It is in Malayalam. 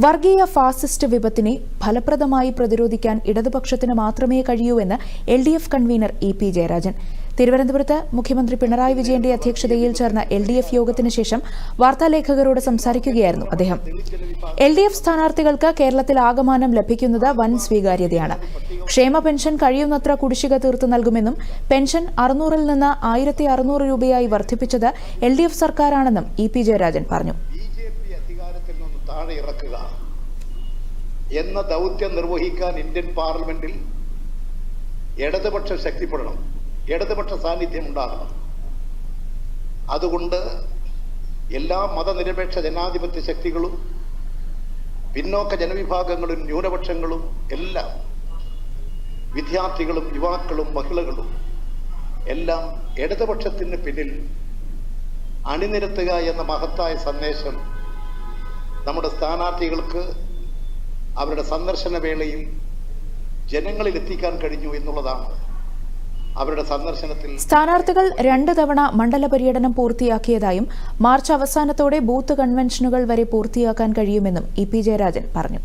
വർഗീയ ഫാസിസ്റ്റ് വിപത്തിനെ ഫലപ്രദമായി പ്രതിരോധിക്കാൻ ഇടതുപക്ഷത്തിന് മാത്രമേ കഴിയൂ എന്ന് L D F convener E P Jayarajan. തിരുവനന്തപുരത്ത് മുഖ്യമന്ത്രി പിണറായി വിജയന്റെ അധ്യക്ഷതയിൽ ചേർന്ന എൽ ഡി എഫ് യോഗത്തിന് ശേഷം വാർത്താലേഖകരോട് സംസാരിക്കുകയായിരുന്നു അദ്ദേഹം. എൽ ഡി എഫ് സ്ഥാനാർത്ഥികൾക്ക് കേരളത്തിൽ ആകമാനം ലഭിക്കുന്നത് വൻ സ്വീകാര്യതയാണ്. ക്ഷേമ പെൻഷൻ കഴിയുന്നത്ര കുടിശ്ശിക തീർത്തു നൽകുമെന്നും പെൻഷൻ അറുന്നൂറിൽ നിന്ന് ആയിരത്തി അറുന്നൂറ് രൂപയായി വർദ്ധിപ്പിച്ചത് എൽ ഡി എഫ് സർക്കാരാണെന്നും ഇ പി ജയരാജൻ പറഞ്ഞു. അധികാരത്തിൽ നിന്ന് താഴെ ഇറക്കുക എന്ന ദൗത്യം നിർവഹിക്കാൻ ഇന്ത്യൻ പാർലമെന്റിൽ ഇടതുപക്ഷം ശക്തിപ്പെടണം ഇടതുപക്ഷ സാന്നിധ്യം ഉണ്ടാകണം. അതുകൊണ്ട് എല്ലാ മതനിരപേക്ഷ ജനാധിപത്യ ശക്തികളും പിന്നോക്ക ജനവിഭാഗങ്ങളും ന്യൂനപക്ഷങ്ങളും എല്ലാം വിദ്യാർത്ഥികളും യുവാക്കളും മഹിളകളും എല്ലാം ഇടതുപക്ഷത്തിന് പിന്നിൽ അണിനിരത്തുക എന്ന മഹത്തായ സന്ദേശം നമ്മുടെ സ്ഥാനാർത്ഥികൾക്ക് അവരുടെ സന്ദർശന വേളയിൽ ജനങ്ങളിൽ എത്തിക്കാൻ കഴിഞ്ഞു എന്നുള്ളതാണ് അവരുടെ സന്ദർശനത്തിൽ സ്ഥാനാർത്ഥികൾ രണ്ട് തവണ മണ്ഡല പര്യടനം പൂർത്തിയാക്കിയതായും മാർച്ച് അവസാനത്തോടെ ബൂത്ത് കൺവെൻഷനുകൾ വരെ പൂർത്തിയാക്കാൻ കഴിയുമെന്നും ഇ പി ജയരാജൻ പറഞ്ഞു.